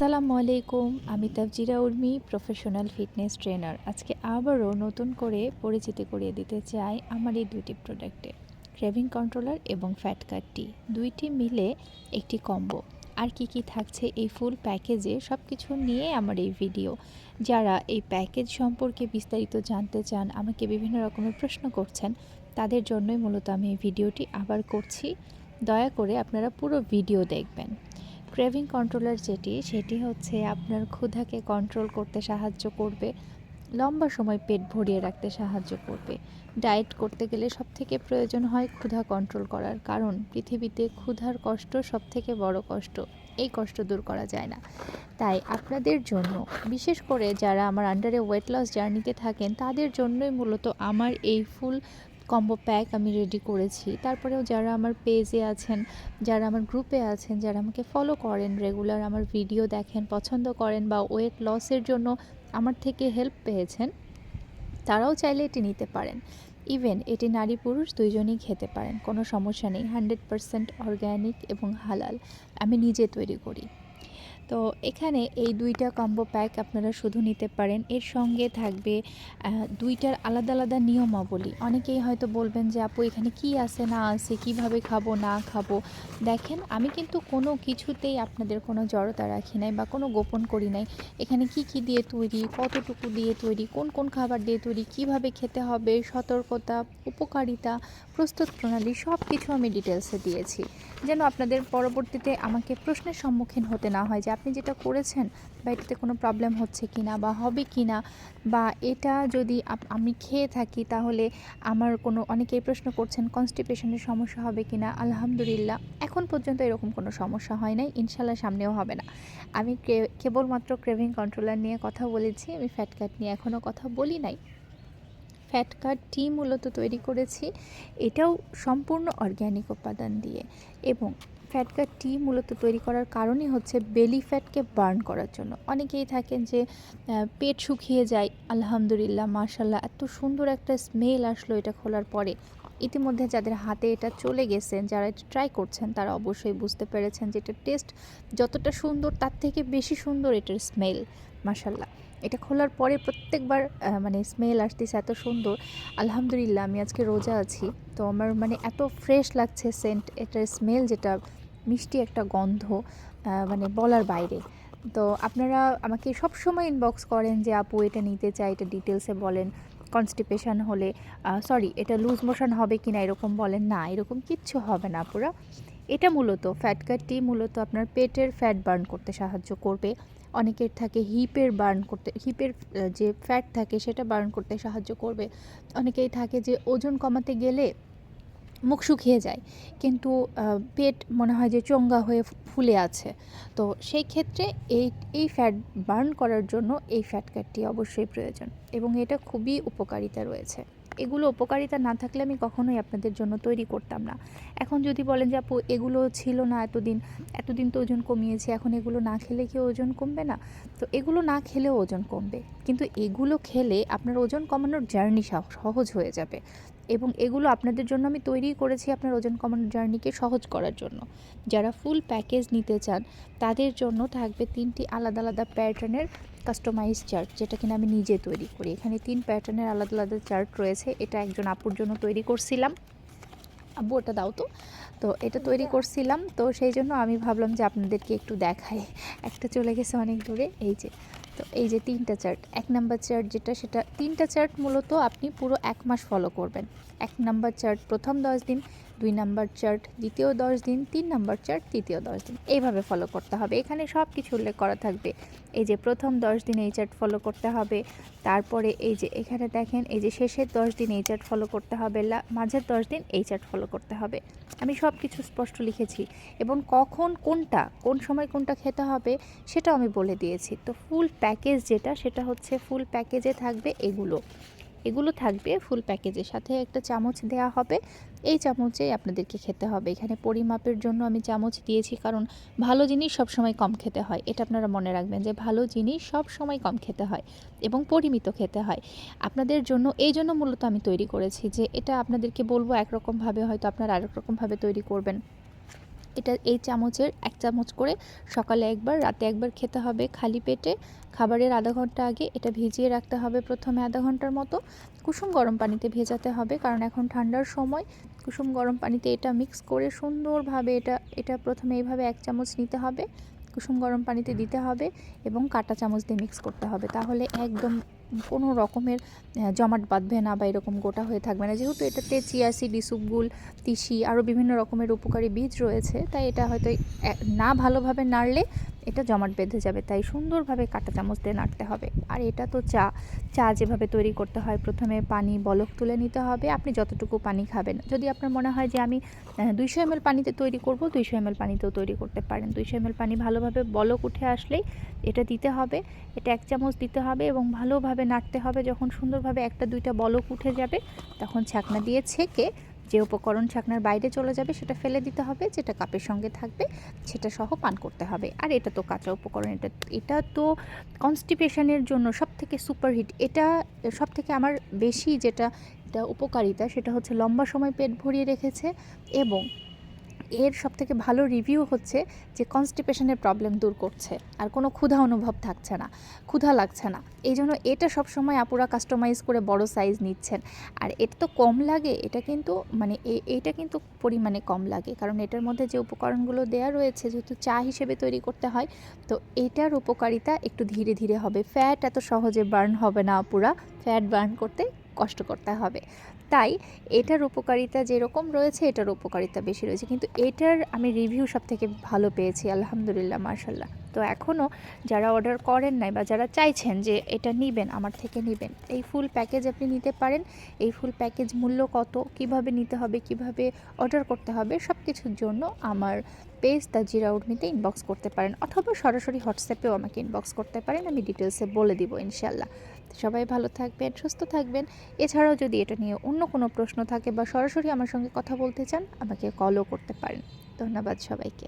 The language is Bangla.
আসসালামু আলাইকুম, আমি Tabjira Urmi professional fitness trainer আজকে আবারও নতুন করে পরিচিতি করিয়ে দিতে চাই আমার এই দুইটি প্রোডাক্টে ক্রেভিং কন্ট্রোলার এবং ফ্যাট কাটটি দুইটি মিলে একটি কম্বো আর কি কি থাকছে এই ফুল প্যাকেজে সব কিছু নিয়ে আমার এই ভিডিও যারা এই প্যাকেজ সম্পর্কে বিস্তারিত জানতে চান, আমাকে বিভিন্ন রকমের প্রশ্ন করছেন, তাদের জন্যই মূলত আমি এই ভিডিওটি আবার করছি। দয়া করে আপনারা পুরো ভিডিও দেখবেন। ক্রেভিং কন্ট্রোলার যেটি, সেটি হচ্ছে আপনার ক্ষুধাকে কন্ট্রোল করতে সাহায্য করবে, লম্বা সময় পেট ভরিয়ে রাখতে সাহায্য করবে। ডায়েট করতে গেলে সবথেকে প্রয়োজন হয় ক্ষুধা কন্ট্রোল করার, কারণ পৃথিবীতে ক্ষুধার কষ্ট সবথেকে বড় কষ্ট, এই কষ্ট দূর করা যায় না। তাই আপনাদের জন্য, বিশেষ করে যারা আমার আন্ডারে ওয়েট লস জার্নিতে থাকেন, তাদের জন্যই মূলত আমার এই ফুল কম্বো প্যাক আমি রেডি করেছি। তারপরেও যারা আমার পেজে আছেন, যারা আমার গ্রুপে আছেন, যারা আমাকে ফলো করেন রেগুলার আমার ভিডিও দেখেন, পছন্দ করেন বা ওয়েট লসের জন্য আমার থেকে হেল্প পেয়েছেন, তারাও চাইলে এটি নিতে পারেন। ইভেন এটি নারী পুরুষ দুইজনেই খেতে পারেন, কোনো সমস্যা নেই হান্ড্রেড পারসেন্ট অর্গ্যানিক এবং হালাল। আমি নিজে তৈরি করি। তো এখানে এই দুইটা কম্বো প্যাক আপনারা শুধু নিতে পারেন। এর সঙ্গে থাকবে দুইটার আলাদা আলাদা নিয়মাবলী। অনেকেই হয়তো বলবেন যে, আপু, এখানে কি আছে, না আছে, কীভাবে খাব, না খাব? দেখেন, আমি কিন্তু কোনো কিছুতেই আপনাদের কোনো জড়তা রাখি নাই বা কোনো গোপন করি নাই। এখানে কি কি দিয়ে তৈরি, কতটুকু দিয়ে তৈরি, কোন কোন খাবার দিয়ে তৈরি, কীভাবে খেতে হবে, সতর্কতা, উপকারিতা, প্রস্তুত প্রণালী সব কিছু আমি ডিটেলসে দিয়েছি। যেন আপনাদের পরবর্তীতে আমাকে প্রশ্নের সম্মুখীন হতে না হয় যে আপনি যেটা করেছেন বা এটাতে কোনো প্রবলেম হচ্ছে কি না বা হবে কি না বা এটা যদি আমি খেয়ে থাকি তাহলে আমার কোনো, অনেকেই প্রশ্ন করছেন কনস্টিপেশনের সমস্যা হবে কি না আলহামদুলিল্লাহ, এখন পর্যন্ত এরকম কোনো সমস্যা হয় নাই ইনশাল্লাহ সামনেও হবে না। আমি কেবলমাত্র ক্রেভিং কন্ট্রোলার নিয়ে কথা বলেছি, আমি ফ্যাট কাট নিয়ে এখনও কথা বলি নাই। ফ্যাট কাট টি মূলত তৈরি করেছি, এটাও সম্পূর্ণ অর্গ্যানিক উপাদান দিয়ে। এবং ফ্যাট কাট টি মূলত তৈরি করার কারণই হচ্ছে বেলি ফ্যাটকে বার্ন করার জন্য। অনেকেই থাকেন যে পেট শুকিয়ে যায়, আলহামদুলিল্লাহ মার্শাল্লাহ এত সুন্দর একটা স্মেল আসলো এটা খোলার পরে। ইতিমধ্যে যাদের হাতে এটা চলে গেছেন যারা এটা ট্রাই করছেন, তারা অবশ্যই বুঝতে পেরেছেন যে এটার টেস্ট যতটা সুন্দর, তার থেকে বেশি সুন্দর এটার স্মেল মার্শাল্লাহ এটা খোলার পরে প্রত্যেকবার মানে স্মেল আসতেছে এত সুন্দর। আলহামদুলিল্লাহ, আমি আজকে রোজা আছি, তো আমার মানে এত ফ্রেশ লাগছে সেন্ট এটার স্মেল যেটা মিষ্টি একটা গন্ধ মানে বলার বাইরে। তো আপনারা আমাকে সব সময় ইনবক্স করেন যে, আপু, এটা নিতে চাই, এটা ডিটেলসে বলেন। কনস্টিপেশন হলে সরি এটা লুজ মোশন হবে কি না এরকম বলেন। না, এরকম কিচ্ছু হবে না পুরা এটা মূলত ফ্যাট কাটটি মূলত আপনার পেটের ফ্যাট বার্ন করতে সাহায্য করবে। অনেকের থাকে হিপের বার্ন করতে, হিপের যে ফ্যাট থাকে সেটা বার্ন করতে সাহায্য করবে। অনেকেই থাকে যে, ওজন কমাতে গেলে মুখ শুকিয়ে যায়। কিন্তু পেট মনে হয় যে চঙ্গা হয়ে ফুলে আছে। তো সেই ক্ষেত্রে এই এই ফ্যাট বার্ন করার জন্য এই ফ্যাট কাটটি অবশ্যই প্রয়োজন এবং এটা খুবই উপকারিতা রয়েছে। এগুলো উপকারিতা না থাকলে আমি কখনোই আপনাদের জন্য তৈরি করতাম না। এখন যদি বলেন যে, আপু, এগুলো ছিল না এতদিন এতদিন তো ওজন কমিয়েছে, এখন এগুলো না খেলে কি ওজন কমবে না? তো এগুলো না খেলেও ওজন কমবে। কিন্তু এগুলো খেলে আপনার ওজন কমানোর জার্নি সহজ হয়ে যাবে। এবং এগুলো আপনাদের জন্য আমি তৈরি করেছি আপনার ওজন কমানোর জার্নিকে সহজ করার জন্য। যারা ফুল প্যাকেজ নিতে চান, তাদের জন্য থাকবে তিনটি আলাদা আলাদা প্যাটার্নের কাস্টমাইজ চার্ট, যেটা কিনা আমি নিজে তৈরি করি। এখানে তিন প্যাটার্নের আলাদা আলাদা চার্ট রয়েছে। এটা একজন আপুর জন্য তৈরি করছিলাম। আব্বু, ওটা দাও তো। তো এটা তৈরি করছিলাম। তো সেই জন্য আমি ভাবলাম যে আপনাদেরকে একটু দেখাই। একটা চলে গেছে অনেক দূরে। এই যে তো এই যে তিনটা চার্ট এক নাম্বার চার্ট যেটা, সেটা তিনটা চার্ট মূলত আপনি পুরো এক মাস ফলো করবেন। এক নাম্বার চার্ট প্রথম দশ দিন, দুই নাম্বার চার্ট দ্বিতীয় দশ দিন, তিন নাম্বার চার্ট তৃতীয় দশ দিন। এইভাবে ফলো করতে হবে। এখানে সব কিছু উল্লেখ করা থাকবে। এই যে প্রথম দশ দিন এই চার্ট ফলো করতে হবে, তারপরে এই যে এখানে দেখেন, এই যে শেষের দশ দিন এই চার্ট ফলো করতে হবে মাঝের দশ দিন এই চার্ট ফলো করতে হবে। আমি সব কিছু স্পষ্ট লিখেছি এবং কখন কোনটা, কোন সময় কোনটা খেতে হবে সেটাও আমি বলে দিয়েছি। তো ফুল প্যাকেজ যেটা, সেটা হচ্ছে ফুল প্যাকেজে থাকবে এগুলো। এগুলো থাকবে ফুল প্যাকেজের সাথে একটা চামচ দেওয়া হবে। এই চামচেই আপনাদেরকে খেতে হবে। এখানে পরিমাপের জন্য আমি চামচ দিয়েছি কারণ ভালো জিনিস সব সময় কম খেতে হয়। এটা আপনারা মনে রাখবেন যে ভালো জিনিস সব সময় কম খেতে হয় এবং পরিমিত খেতে হয়। আপনাদের জন্য, এই জন্য মূলত আমি তৈরি করেছি যে এটা আপনাদেরকে বলব একরকমভাবে, হয়তো আপনারা আরেক রকমভাবে তৈরি করবেন। এটা এই চামচের এক চামচ করে সকালে একবার, রাতে একবার খেতে হবে খালি পেটে। খাবারের আধা ঘণ্টা আগে এটা ভিজিয়ে রাখতে হবে প্রথমে আধা ঘণ্টার মতো। কুসুম গরম পানিতে ভেজাতে হবে কারণ এখন ঠান্ডার সময়। কুসুম গরম পানিতে এটা মিক্স করে সুন্দরভাবে এটা এটা প্রথমে এইভাবে এক চামচ নিতে হবে। কুসুম গরম পানিতে দিতে হবে এবং কাঁটা চামচ দিয়ে মিক্স করতে হবে। তাহলে একদম কোনো রকমের জমাট বাঁধবে না বা এরকম গোটা হয়ে থাকবে না। যেহেতু এটাতে চিয়াসিড ইসুপগুল তিসি আরও বিভিন্ন রকমের উপকারী বীজ রয়েছে, তাই এটা হয়তো না ভালোভাবে নাড়লে এটা জমাট বেঁধে যাবে, তাই সুন্দরভাবে কাঁটা চামচ দিয়ে নাড়তে হবে। আর এটা তো চা চা যেভাবে তৈরি করতে হয়, প্রথমে পানি বলক তুলে নিতে হবে। আপনি যতটুকু পানি খাবেন। যদি আপনার মনে হয় যে আমি দুইশো এমএল পানিতে তৈরি করব, দুইশো এমএল পানিতেও তৈরি করতে পারেন। দুইশো এমএল পানি ভালোভাবে বলক উঠে আসলেই এটা দিতে হবে। এটা এক চামচ দিতে হবে এবং ভালোভাবে নাড়তে হবে। যখন সুন্দরভাবে একটা, দুইটা বলক উঠে যাবে, তখন ছাকনা দিয়ে ছেঁকে যে উপকরণ ছাকনার বাইরে চলে যাবে সেটা ফেলে দিতে হবে, যেটা কাপের সঙ্গে থাকবে সেটা সহ পান করতে হবে। আর এটা তো কাঁচা উপকরণ, এটা এটা তো কনস্টিপেশনের জন্য সব থেকে সুপারহিট এটা সব থেকে আমার বেশি যেটা, এটা উপকারিতা সেটা হচ্ছে লম্বা সময় পেট ভরিয়ে রেখেছে এবং এর সব থেকে ভালো রিভিউ হচ্ছে যে কনস্টিপেশনের প্রবলেম দূর করছে। আর কোনো ক্ষুধা অনুভব থাকছে না, ক্ষুধা লাগছে না। এই জন্য এটা সব সময় আপুরা কাস্টমাইজ করে বড় সাইজ নিচ্ছেন। আর এটা তো কম লাগে, এটা কিন্তু মানে এইটা কিন্তু পরিমাণে কম লাগে। কারণ এটার মধ্যে যে উপকরণগুলো দেয়া রয়েছে, যেহেতু চা হিসেবে তৈরি করতে হয়, তো এটার উপকারিতা একটু ধীরে ধীরে হবে। ফ্যাট এত সহজে বার্ন হবে না আপুরা। ফ্যাট বার্ন করতে কষ্ট করতে হবে। তাই এটার উপকারিতা যেরকম রয়েছে, এটার উপকারিতা বেশি রয়েছে। কিন্তু এটার আমি রিভিউ সব থেকে ভালো পেয়েছি, আলহামদুলিল্লাহ মার্শাল্লাহ তো এখনও যারা অর্ডার করেন নাই বা যারা চাইছেন যে এটা নেবেন, আমার থেকে নেবেন, এই ফুল প্যাকেজ আপনি নিতে পারেন, এই ফুল প্যাকেজ মূল্য কত, কীভাবে নিতে হবে, কীভাবে অর্ডার করতে হবে সব কিছুর জন্য আমার পেজ দ্য জিরা উর্মিতে ইনবক্স করতে পারেন অথবা সরাসরি হোয়াটসঅ্যাপেও আমাকে ইনবক্স করতে পারেন, আমি ডিটেলসে বলে দিব ইনশাল্লাহ সবাই ভালো থাকবেন, সুস্থ থাকবেন। এছাড়াও যদি এটা নিয়ে অন্য কোনো প্রশ্ন থাকে বা সরাসরি আমার সঙ্গে কথা বলতে চান, আমাকে কলও করতে পারেন। ধন্যবাদ সবাইকে।